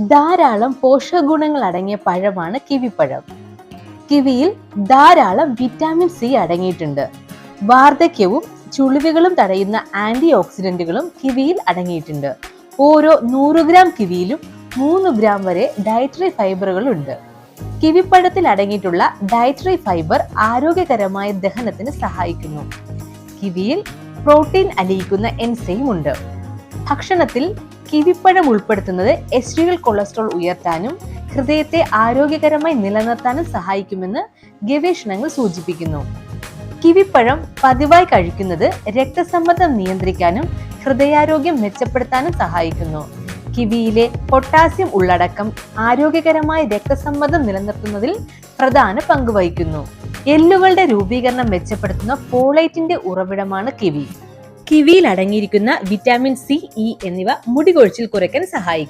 ധാരാളം പോഷകഗുണങ്ങൾ അടങ്ങിയ പഴമാണ് കിവിപ്പഴം. കിവിയിൽ ധാരാളം വിറ്റാമിൻ സി അടങ്ങിയിട്ടുണ്ട്. വാർദ്ധക്യവും ചുളിവുകളും തടയുന്ന ആന്റി ഓക്സിഡന്റുകളും കിവിയിൽ അടങ്ങിയിട്ടുണ്ട്. ഓരോ നൂറ് ഗ്രാം കിവിയിലും മൂന്ന് ഗ്രാം വരെ ഡയറ്ററി ഫൈബറുകൾ ഉണ്ട് കിവിപ്പഴത്തിൽ അടങ്ങിയിട്ടുള്ള ഡയറ്ററി ഫൈബർ ആരോഗ്യകരമായ ദഹനത്തിന് സഹായിക്കുന്നു. കിവിയിൽ പ്രോട്ടീൻ അലിയിക്കുന്ന എൻസൈം ഉണ്ട് ഭക്ഷണത്തിൽ കിവിപ്പഴം ഉൾപ്പെടുത്തുന്നത് എൽ കൊളസ്ട്രോൾ ഉയർത്താനും ഹൃദയത്തെ ആരോഗ്യകരമായി നിലനിർത്താനും സഹായിക്കുമെന്ന് ഗവേഷണങ്ങൾ സൂചിപ്പിക്കുന്നു. കിവിപ്പഴം പതിവായി കഴിക്കുന്നത് രക്തസമ്മർദ്ദം നിയന്ത്രിക്കാനും ഹൃദയാരോഗ്യം മെച്ചപ്പെടുത്താനും സഹായിക്കുന്നു. കിവിയിലെ പൊട്ടാസ്യം ഉള്ളടക്കം ആരോഗ്യകരമായ രക്തസമ്മർദ്ദം നിലനിർത്തുന്നതിൽ പ്രധാന പങ്ക് വഹിക്കുന്നു. എല്ലുകളുടെ രൂപീകരണം മെച്ചപ്പെടുത്തുന്ന പോളൈറ്റിന്റെ ഉറവിടമാണ് കിവി. കിവിയിൽ അടങ്ങിയിരിക്കുന്ന വിറ്റാമിൻ സി ഇ എന്നിവ മുടി കൊഴിച്ചിൽ കുറയ്ക്കാൻ സഹായിക്കും.